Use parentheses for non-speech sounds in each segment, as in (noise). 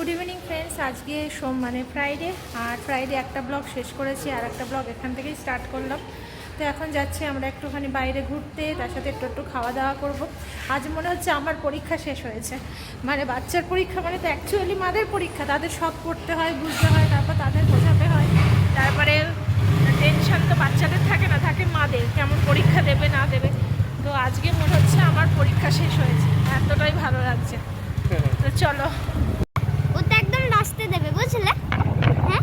Good evening friends. আজকে সোম মানে ফ্রাইডে। আর ফ্রাইডে একটা ব্লগ শেষ করেছি, আর একটা ব্লগ এখান থেকেই স্টার্ট করলাম। তো এখন যাচ্ছি আমরা একটুখানি বাইরে ঘুরতে, তার সাথে একটু একটু খাওয়া দাওয়া করব। আজ মনে হচ্ছে আমার পরীক্ষা শেষ হয়েছে। মানে বাচ্চার পরীক্ষা মানে তো অ্যাকচুয়ালি মাদের পরীক্ষা। তাদের সব পড়তে হয়, বুঝতে হয়, তারপর তাদের বোঝাতে হয়। তারপরে টেনশন তো বাচ্চাদের থাকে না, থাকে মাদের। কেমন পরীক্ষা দেবে, না দেবে। তো আজকে মনে হচ্ছে আমার পরীক্ষা শেষ হয়েছে। এতটাই ভালো লাগছে। তো চলো। বুঝলে হ্যাঁ?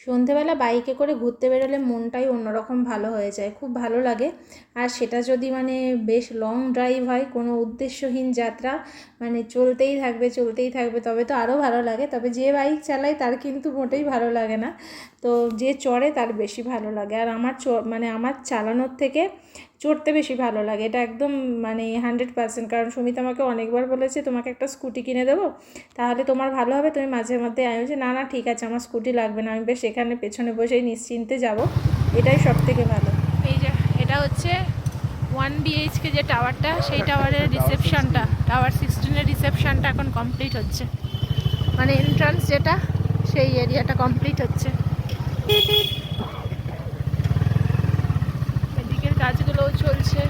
সন্ধেবেলা বাইকে করে ঘুরতে বেরোলে মনটাই অন্যরকম ভালো হয়ে যায়, খুব ভালো লাগে। আর সেটা যদি মানে বেশ লং ড্রাইভ হয়, কোনো উদ্দেশ্যহীন যাত্রা মানে চলতেই থাকবে চলতেই থাকবে। তবে তো আরও ভালো লাগে। তবে যে বাইক চালায় তার কিন্তু মোটেই ভালো লাগে না। তো যে চড়ে তার বেশি ভালো লাগে। আর আমার চ মানে আমার চালানোর থেকে চড়তে বেশি ভালো লাগে। এটা একদম মানে হান্ড্রেড পার্সেন্ট কারণ সুমিত আমাকে অনেকবার বলেছে, তোমাকে একটা স্কুটি কিনে দেবো? তাহলে তোমার ভালো হবে। তুমি মাঝে মধ্যে আমি বলছি না না, ঠিক আছে, আমার স্কুটি লাগবে না। আমি বেশ এখানে পেছনে বসেই নিশ্চিন্তে যাব। এটাই সব থেকে ভালো। এই যে, এটা হচ্ছে ওয়ান বিএইচকে যে টাওয়ারটা সেই টাওয়ারের রিসেপশনটা টাওয়ার সিক্সটিনের রিসেপশনটা এখন কমপ্লিট হচ্ছে। মানে এন্ট্রান্স যেটা, সেই এরিয়াটা কমপ্লিট হচ্ছে। এদিকের কাজগুলোও চলছে।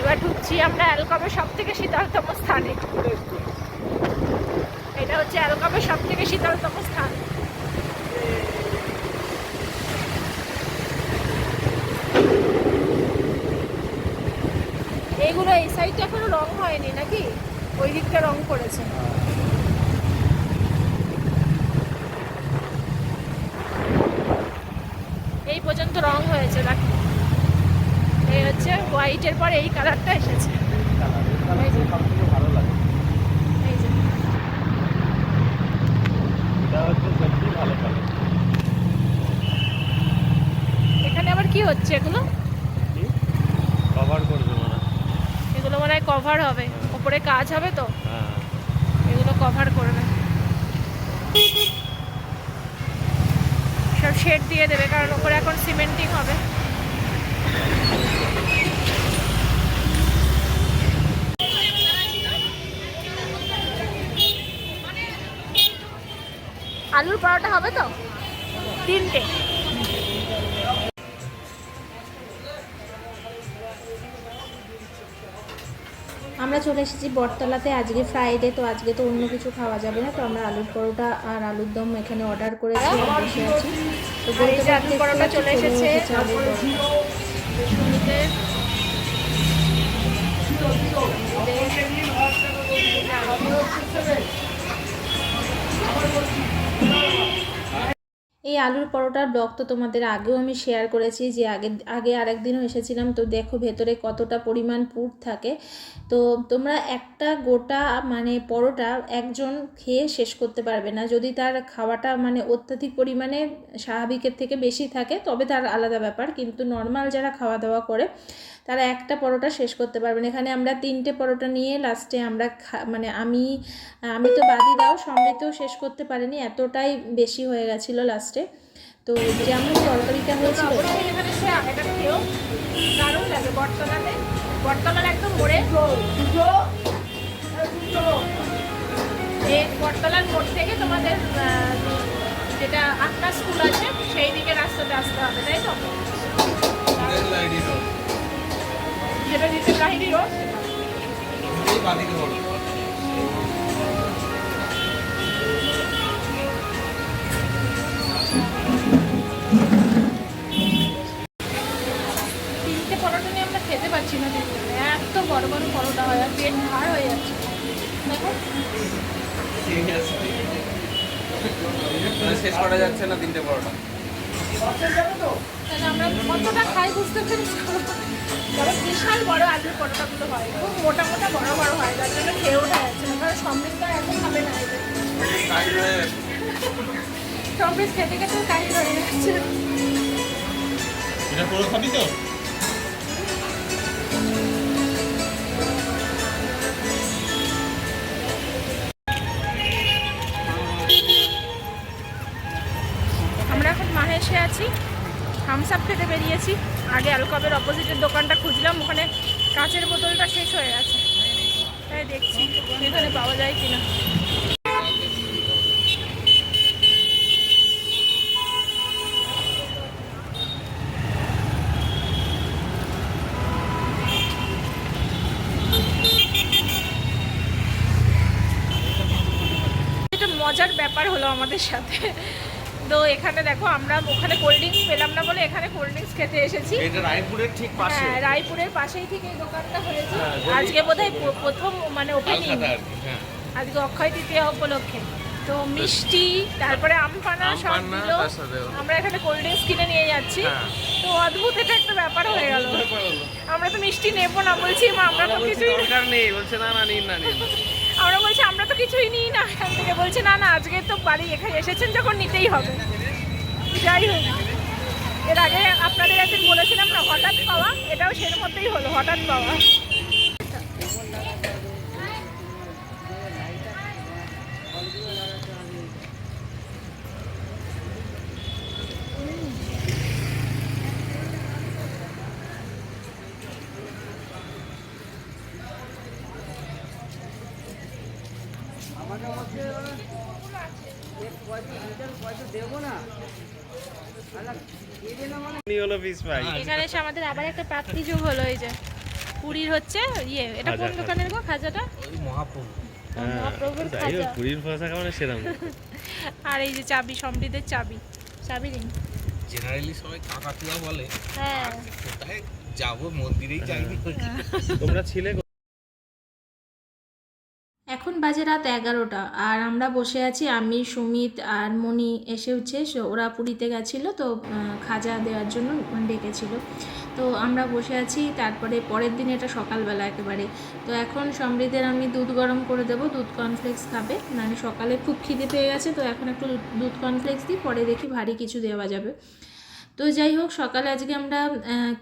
এবার ঢুকছি আমরা অ্যালকমের সব থেকে শীতলতম স্থানে। হচ্ছে অ্যালকমের সব থেকে শীতলতম স্থান। এইগুলো এই সাইডটা এখনও রং হয়নি নাকি? ওই দিকটা রং করেছে। এই পর্যন্ত রং হয়েছে দেখো এই হচ্ছে হোয়াইটের পর এই কালারটা এসেছে এই যে। ভালো লাগে এই যে এটা হচ্ছে সত্যি ভালো কালার এখানে আবার কি হচ্ছে এগুলো? কভার করবে মানে এগুলো মনে হয় কভার হবে। ওপরে কাজ হবে তো? হ্যাঁ। এগুলো কভার করবে। সব শেড দিয়ে দেবে কারণ ওপরে এখন সিমেন্টিং হবে। আলুর পরোটা হবে তো? তিনটে। আমরা চলে এসেছি বটতলাতে আজকে ফ্রাইডে তো আজকে তো অন্য কিছু খাওয়া যাবে না তো আমরা আলুর পরোটা আর আলুর দম এখানে অর্ডার করেছি বসে আছি তো আলুর পরোটা চলে এসেছে। আলুর এই আলুর পরোটার ব্লগ তো তোমাদের আগেও আমি শেয়ার করেছি যে আগে আগে আরেকদিনও এসেছিলাম, তো দেখো ভেতরে কতটা পরিমাণ পুর থাকে। তো তোমরা একটা গোটা মানে পরোটা একজন খেয়ে শেষ করতে পারবে না। যদি তার খাওয়াটা মানে অত্যাধিক পরিমাণে স্বাভাবিকের থেকে বেশি থাকে, তবে তার আলাদা ব্যাপার। কিন্তু নর্মাল যারা খাওয়া দাওয়া করে, তারা একটা পরোটা শেষ করতে পারবেন এখানে আমরা তিনটে পরোটা নিয়ে লাস্টে আমরা মানে আমি আমি তো বাদি দাও সমৃদ্ধও শেষ করতে পারিনি, এতটাই বেশি হয়ে গেছিল লাস্টে তো যেমন তরকারিটা হয়েছিল বটতলার একদম মোড়ে। এই বটতলার মোড় থেকে তোমাদের আহ, যেটা আটটা স্কুল আছে সেই দিকে রাস্তাতে আসতে হবে তাই তো? যেটা নিচে লাহিড়ি রোড। পারছি না তিনটে এত বড় বড় পরোটা হয় আর পেট ভার হয়ে যাচ্ছে। দেখো। শেষ করা যাচ্ছে না তিনটে পরোটা? তাহলে আমরা কতটা খাই বুঝতে পেরেছি? তবে বিশাল বড় আলুর পরোটাগুলো হয়। খুব মোটা মোটা বড় বড় হয়। যার জন্য খেয়ে ওঠা যাচ্ছে না। কারণ সমৃদ্ধ এখন খাবে না সমৃদ্ধ খেতে হয়ে যাচ্ছে। এটা পুরো খাবি তো? আগে অ্যালকবের অপোজিটের দোকানটা খুঁজলাম, ওখানে কাঁচের বোতলটা শেষ হয়ে গেছে। তাই দেখছি এখানে পাওয়া যায় কিনা। মজার ব্যাপার হলো আমাদের সাথে। তো এখানে দেখো আমরা ওখানে কোল্ড ড্রিঙ্কস পেলাম না বলে এখানে কোল্ড ড্রিঙ্কস খেতে এসেছি। এটা রায়পুরের ঠিক পাশে। হ্যাঁ রায়পুরের পাশেই থেকে এই দোকানটা হয়েছে। হ্যাঁ, আজকে বোধহয় প্রথম মানে ওপেনিং হ্যাঁ। আজকে অক্ষয় তৃতীয়া উপলক্ষে। তো মিষ্টি তারপরে আম পানা সব দিল। আমরা এখানে কোল্ড ড্রিঙ্কস কিনে নিয়ে যাচ্ছি। হ্যাঁ। তো অদ্ভুত এটা একটা ব্যাপার হয়ে গেল। আমরা তো মিষ্টি নেব না বলছি আমরা তো কিছুই দরকার নেই বলছে না না নিন না নিন। বলছি, আমরা তো কিছুই নিই না। এখান থেকে বলছে, না না, আজকে তো বাড়ি এখানে এসেছেন, যখন নিতেই হবে। যাই হোক, এর আগে আপনাদের একদিন বলেছিলাম না, হঠাৎ পাওয়া, এটাও সের মধ্যেই হলো, হঠাৎ পাওয়া উনি হলো পিস ভাই। এখানে এসে আমাদের আবার একটা প্রাপ্তি যোগ হলো এই যে পুরীর হচ্ছে ইয়ে এটা কোন দোকানের গো খাজাটা? হ্যাঁ, মহাপ্রভুর খাজা। পুরীর পোশাক মানে সেরকম। (laughs) আর এই যে চাবি সমৃদ্ধের চাবি চাবি রিং জেনারেলি সবাই কাকাতুয়া বলে। হ্যাঁ। কোথায় যাব মন্দিরেই যাইনি। তোমরা ছিলে বাজে রাত এগারোটা। আর আমরা বসে আছি, আমি, সুমিত আর মণি এসে উঠছে ওরা পুরীতে গেছিল, তো খাজা দেওয়ার জন্য ডেকেছিল। তো আমরা বসে আছি, তারপরে পরের দিন এটা সকালবেলা একেবারে। তো এখন সমৃদ্ধের আমি দুধ গরম করে দেবো, দুধ কর্নফ্লেক্স খাবে। মানে সকালে খুব খিদে পেয়ে গেছে, তো এখন একটু দুধ- কর্নফ্লেক্স দিই, পরে দেখি ভারী কিছু দেওয়া যাবে। তো যাই হোক, সকালে আজকে আমরা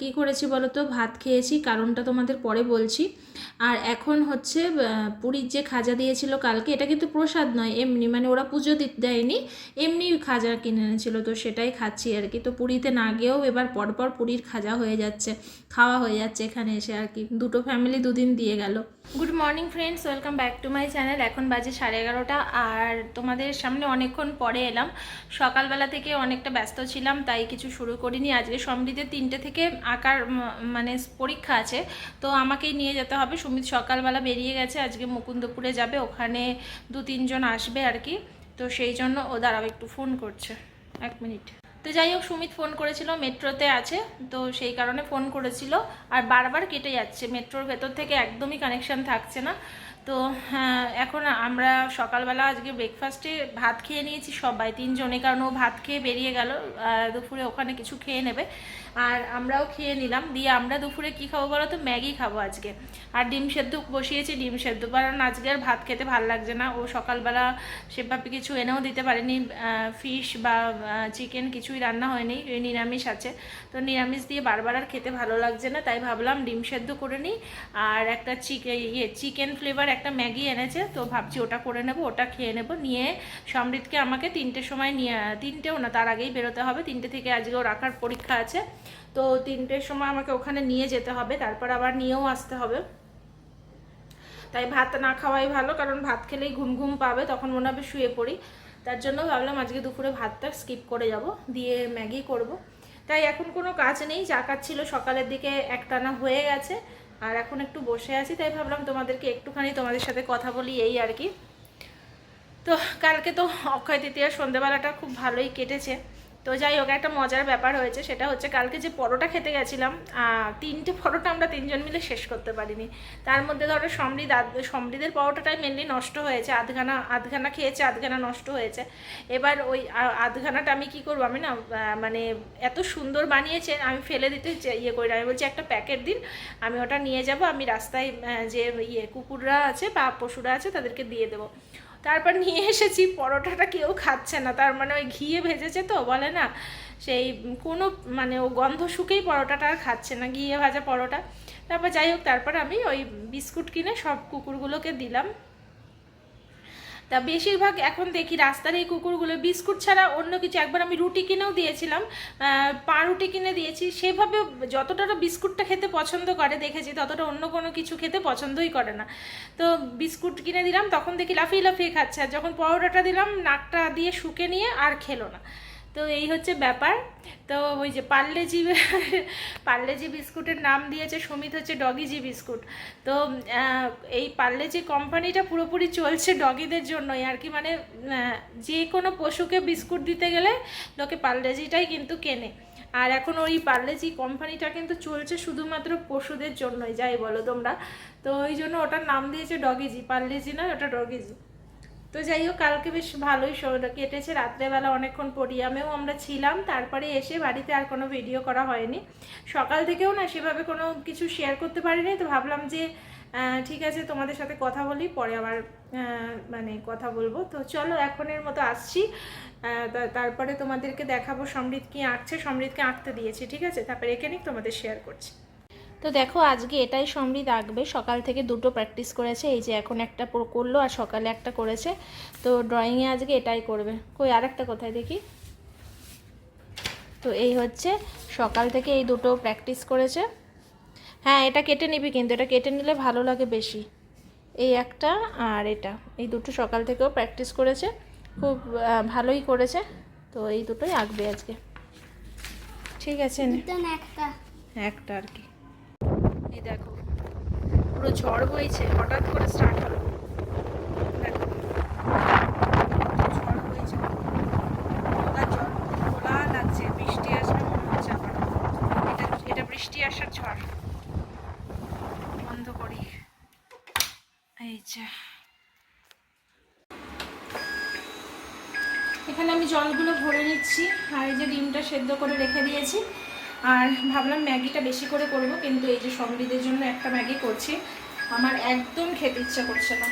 কি করেছি বলো তো ভাত খেয়েছি, কারণটা তোমাদের পরে বলছি। আর এখন হচ্ছে পুরীর যে খাজা দিয়েছিল কালকে, এটা কিন্তু প্রসাদ নয়, এমনি মানে ওরা পুজো দিতে, দেয়নি, এমনি খাজা কিনে এনেছিল, তো সেটাই খাচ্ছি আর কি। তো পুরীতে না গিয়েও এবার পরপর পুরীর খাজা হয়ে যাচ্ছে, খাওয়া হয়ে যাচ্ছে এখানে এসে আর কি। দুটো ফ্যামিলি দুদিন দিয়ে গেল। Good morning friends welcome back to my channel এখন বাজে সাড়ে এগারোটা আর তোমাদের সামনে অনেকক্ষণ পরে এলাম। সকালবেলা থেকে অনেকটা ব্যস্ত ছিলাম, তাই কিছু শুরু করিনি। আজকে সমৃদ্ধের তিনটে থেকে আঁকার মানে পরীক্ষা আছে। তো আমাকেই নিয়ে যেতে হবে। সুমিত সকালবেলা বেরিয়ে গেছে। আজকে মুকুন্দপুরে যাবে। ওখানে দু তিনজন আসবে আর কি। তো সেই জন্য ও দাঁড়াও, একটু ফোন করছে। এক মিনিট। তো যাই হোক, সুমিত ফোন করেছিল, মেট্রোতে আছে, তো সেই কারণে ফোন করেছিল। আর বারবার কেটে যাচ্ছে, মেট্রোর ভেতর থেকে একদমই কানেকশান থাকছে না। তো হ্যাঁ, এখন আমরা সকালবেলা আজকে ব্রেকফাস্টে ভাত খেয়ে নিয়েছি সবাই তিনজনে কারণ ও ভাত খেয়ে বেরিয়ে গেল দুপুরে ওখানে কিছু খেয়ে নেবে। আর আমরাও খেয়ে নিলাম। দিয়ে আমরা দুপুরে কি খাব বলো তো? ম্যাগি খাব আজকে। আর ডিম সেদ্ধ বসিয়েছি ডিম সেদ্ধ। কারণ আজকে আর ভাত খেতে ভালো লাগছে না। ও সকালবেলা সেভাবে কিছু এনেও দিতে পারেনি। ফিশ বা চিকেন কিছুই রান্না হয়নি। এই নিরামিষ আছে। তো নিরামিষ দিয়ে বারবার আর খেতে ভালো লাগছে না। তাই ভাবলাম ডিম সেদ্ধ করে নিই। আর একটা চিকেন ইয়ে চিকেন ফ্লেভার একটা ম্যাগি এনেছে, তো ভাবছি ওটা করে নেব, ওটা খেয়ে নেব। নিয়ে সমৃদ্ধকে আমাকে তিনটের সময় নিয়ে, তিনটেও না, তার আগেই বেরোতে হবে। তিনটে থেকে আজকেও রাখার পরীক্ষা আছে। তো তিনটের সময় আমাকে ওখানে নিয়ে যেতে হবে, তারপর আবার নিয়েও আসতে হবে। তাই ভাত না খাওয়াই ভালো, কারণ ভাত খেলেই ঘুম ঘুম পাবে, তখন মনে হবে শুয়ে পড়ি। তার জন্য ভাবলাম আজকে দুপুরে ভাতটা স্কিপ করে যাব, দিয়ে ম্যাগি করব। তাই এখন কোনো কাজ নেই যা কাজ ছিল সকালের দিকে একটানা হয়ে গেছে। আর এখন একটু বসে আছি, তাই ভাবলাম তোমাদেরকে একটুখানি তোমাদের সাথে কথা বলি এই আর কি। তো কালকে তো অক্ষয় তৃতীয়ার সন্ধেবেলাটা খুব ভালোই কেটেছে। তো যাই হোক, একটা মজার ব্যাপার হয়েছে, সেটা হচ্ছে কালকে যে পরোটা খেতে গেছিলাম তিনটে পরোটা আমরা তিনজন মিলে শেষ করতে পারিনি। তার মধ্যে ধরো সমৃদ্ধ সমৃদ্ধের পরোটাটাই মেনলি নষ্ট হয়েছে, আধখানা আধখানা খেয়েছে, আধখানা নষ্ট হয়েছে। এবার ওই আধখানাটা আমি কি করব, আমি না মানে এত সুন্দর বানিয়েছে, আমি ফেলে দিতে ইয়ে করি। আমি বলছি, একটা প্যাকেট দিন, আমি ওটা নিয়ে যাব, আমি রাস্তায় যে ইয়ে কুকুররা আছে বা পশুরা আছে, তাদেরকে দিয়ে দেবো। তারপর নিয়ে এসেছি, পরোটাটা কেউ খাচ্ছে না। তার মানে ওই ঘিয়ে ভেজেছে তো, বলে না, সেই কোনো মানে ও গন্ধ শুকেই পরোটাটা আর খাচ্ছে না, ঘিয়ে ভাজা পরোটা। তারপর যাই হোক, তারপর আমি ওই বিস্কুট কিনে সব কুকুরগুলোকে দিলাম। তা বেশিরভাগ এখন দেখি রাস্তার এই কুকুরগুলো বিস্কুট ছাড়া অন্য কিছু। একবার আমি রুটি কিনেও দিয়েছিলাম পাউরুটি কিনে দিয়েছি। সেভাবে যতটা বিস্কুটটা খেতে পছন্দ করে, দেখেছি ততটা অন্য কোনো কিছু খেতে পছন্দই করে না। তো বিস্কুট কিনে দিলাম, তখন দেখি লাফিয়ে লাফিয়ে খাচ্ছে। আর যখন পরোটাটা দিলাম, নাকটা দিয়ে শুকে নিয়ে আর খেলো না। তো এই হচ্ছে ব্যাপার। তো ওই যে পার্লেজি (laughs) পার্লেজি বিস্কুটের নাম দিয়েছে সুমিত হচ্ছে ডগিজি বিস্কুট। তো এই পার্লেজি কোম্পানিটা পুরোপুরি চলছে ডগিদের জন্যই আর কি। মানে যে কোনো পশুকে বিস্কুট দিতে গেলে লোকে পার্লেজিটাই কিন্তু কেনে। আর এখন ওই পার্লেজি কোম্পানিটা কিন্তু চলছে শুধুমাত্র পশুদের জন্যই, যাই বলো তোমরা। তো ওই জন্য ওটার নাম দিয়েছে ডগিজি। পার্লেজি না, ওটা ডগিজি। তো যাই হোক, কালকে বেশ ভালোই কেটেছে। রাত্রেবেলা অনেকক্ষণ পরিয়ামেও আমরা ছিলাম, তারপরে এসে বাড়িতে আর কোনো ভিডিও করা হয়নি। সকাল থেকেও না সেভাবে কোনো কিছু শেয়ার করতে পারিনি। তো ভাবলাম যে ঠিক আছে, তোমাদের সাথে কথা বলি, পরে আবার মানে কথা বলব। তো চলো, এখনের মতো আসছি। তারপরে তোমাদেরকে দেখাবো সমৃদ্ধ কি আঁকছে, সমৃদ্ধকে আঁকতে দিয়েছি, ঠিক আছে? তারপরে এখানে তোমাদের শেয়ার করছি। তো দেখো আজকে এটাই সমৃদ্ধ আঁকবে। সকাল থেকে দুটো প্র্যাকটিস করেছে এই যে এখন একটা করল আর সকালে একটা করেছে। তো ড্রয়িংয়ে আজকে এটাই করবে। কই আর একটা কোথায় দেখি? তো এই হচ্ছে সকাল থেকে এই দুটো প্র্যাকটিস করেছে। হ্যাঁ এটা কেটে নিবি কিন্তু এটা কেটে নিলে ভালো লাগে বেশি। এই একটা আর এটা এই দুটো সকাল থেকেও প্র্যাকটিস করেছে। খুব ভালোই করেছে। তো এই দুটোই আঁকবে আজকে। ঠিক আছে একটা আর কি। এই দেখো, পুরো ঝড় বইছে হঠাৎ করে স্টার্ট হলো। এখানে আমি জলগুলো ভরে নিচ্ছি, আর এই যে ডিমটা সেদ্ধ করে রেখে দিয়েছি। আর ভাবলাম ম্যাগিটা বেশি করে করব, কিন্তু এই যে সমৃদ্ধের জন্য একটা ম্যাগি করছি, আমার একদম খেতে ইচ্ছা করছে না।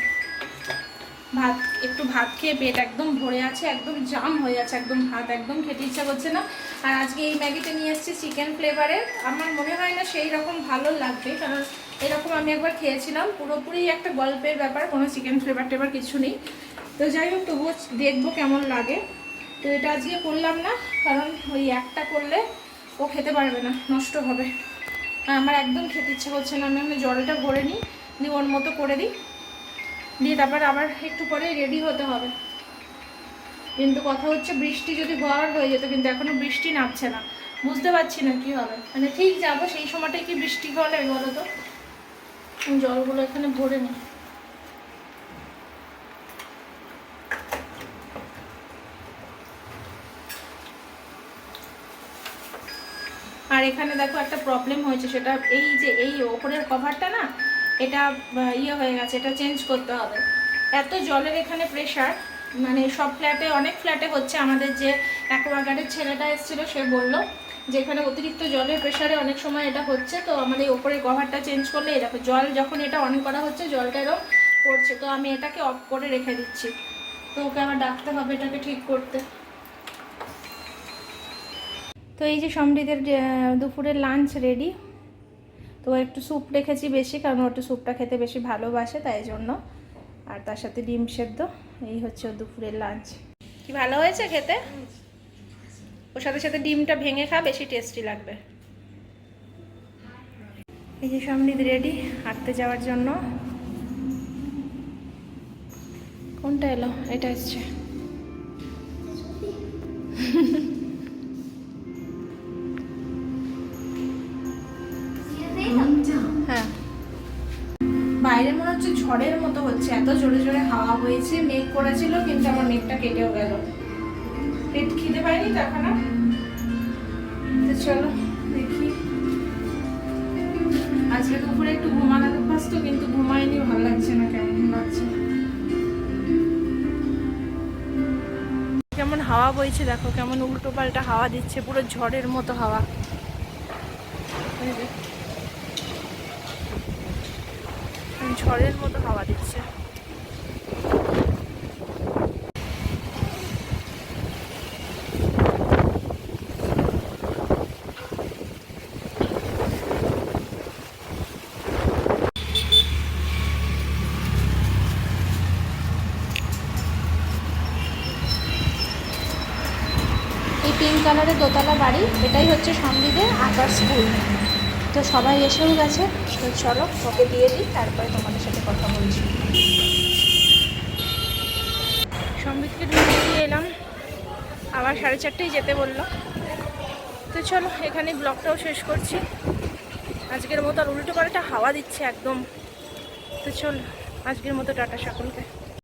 ভাত, একটু ভাত খেয়ে পেট একদম ভরে আছে, একদম জাম হয়ে আছে, একদম ভাত একদম খেতে ইচ্ছা করছে না। আর আজকে এই ম্যাগিটা নিয়ে এসেছি চিকেন ফ্লেভারের। আমার মনে হয় না সেই রকম ভালো লাগবে, কারণ এরকম আমি একবার খেয়েছিলাম, পুরোপুরি একটা গল্পের ব্যাপার, কোনো চিকেন ফ্লেভার টেভার কিছু নেই। তো যাই হোক, তবুও দেখব কেমন লাগে। তো এটা আজকে করলাম না, কারণ ওই একটা করলে ও খেতে পারবে না, নষ্ট হবে। আমার একদম খেতে ইচ্ছে করছে না। আমি আমি জলটা ভরে নিই দিয়ে ওর মতো করে দিই। দিয়ে তারপর আবার একটু পরে রেডি হতে হবে। কিন্তু কথা হচ্ছে, বৃষ্টি যদি হওয়ার হয়ে যেত, কিন্তু এখনও বৃষ্টি নামছে না। বুঝতে পারছি না কি হবে। মানে ঠিক যাব, সেই সময়টাই কি বৃষ্টি হলে বলো তো জলগুলো এখানে ভরে নিই। আর এখানে দেখো একটা প্রবলেম হয়েছে, সেটা এই যে এই ওপরের কভারটা না, এটা ইয়ে হয়ে গেছে, এটা চেঞ্জ করতে হবে। এত জলের এখানে প্রেশার মানে সব ফ্ল্যাটে অনেক ফ্ল্যাটে হচ্ছে আমাদের যে অ্যাকোয়াগার্ডের ছেলেটা এসেছিল, সে বলল যে এখানে অতিরিক্ত জলের প্রেশারে অনেক সময় এটা হচ্ছে, তো আমাদের ওপরের কভারটা চেঞ্জ করলে দেখো জল যখন এটা অন করা হচ্ছে, জলটা এরকম পড়ছে, তো আমি এটাকে অফ করে রেখে দিচ্ছি। তো ওকে আবার ডাকতে হবে এটাকে ঠিক করতে। তো এই যে সমৃদ্ধের দুপুরের লাঞ্চ রেডি তো একটু স্যুপ রেখেছি বেশি, কারণ একটু স্যুপটা খেতে বেশি ভালোবাসে, তাই জন্য। আর তার সাথে ডিম সেদ্ধ, এই হচ্ছে দুপুরের লাঞ্চ কি ভালো হয়েছে খেতে? ওর সাথে সাথে ডিমটা ভেঙে খা, বেশি টেস্টি লাগবে। এই যে সমৃদ্ধ রেডি হাঁটতে যাওয়ার জন্য। কোনটা এলো? এটা এসছে। ঝড়ের মতো হচ্ছে, এত জোরে জোরে হাওয়া হয়েছে মেঘ করেছিল, কিন্তু আমার মেঘটা কেটেও গেল। পেট খিদে পাইনি তো এখন? চলো, দেখি। আজকে দুপুরে একটু অভ্যাস তো, কিন্তু ঘুমাইনি ভালো লাগছে না, কেমন লাগছে। কেমন হাওয়া বইছে, দেখো, কেমন উল্টো পাল্টা হাওয়া দিচ্ছে, পুরো ঝড়ের মতো হাওয়া। ঝড়ের মতো হাওয়া দিচ্ছে। পিঙ্ক কালারের দোতলা বাড়ি এটাই হচ্ছে সন্দীপের আকার স্কুল তো সবাই এসেও গেছে। তো চলো, ওকে দিয়ে দিই, তারপরে তোমাদের সাথে কথা বলছি। সম্বিতকে দিয়ে এলাম। আবার সাড়ে চারটেই যেতে বলল। তো চলো এখানে ব্লগটাও শেষ করছি। আজকের মতো আর উল্টো পাল্টা হাওয়া দিচ্ছে একদম। তো চলো, আজকের মতো টাটা সকলকে।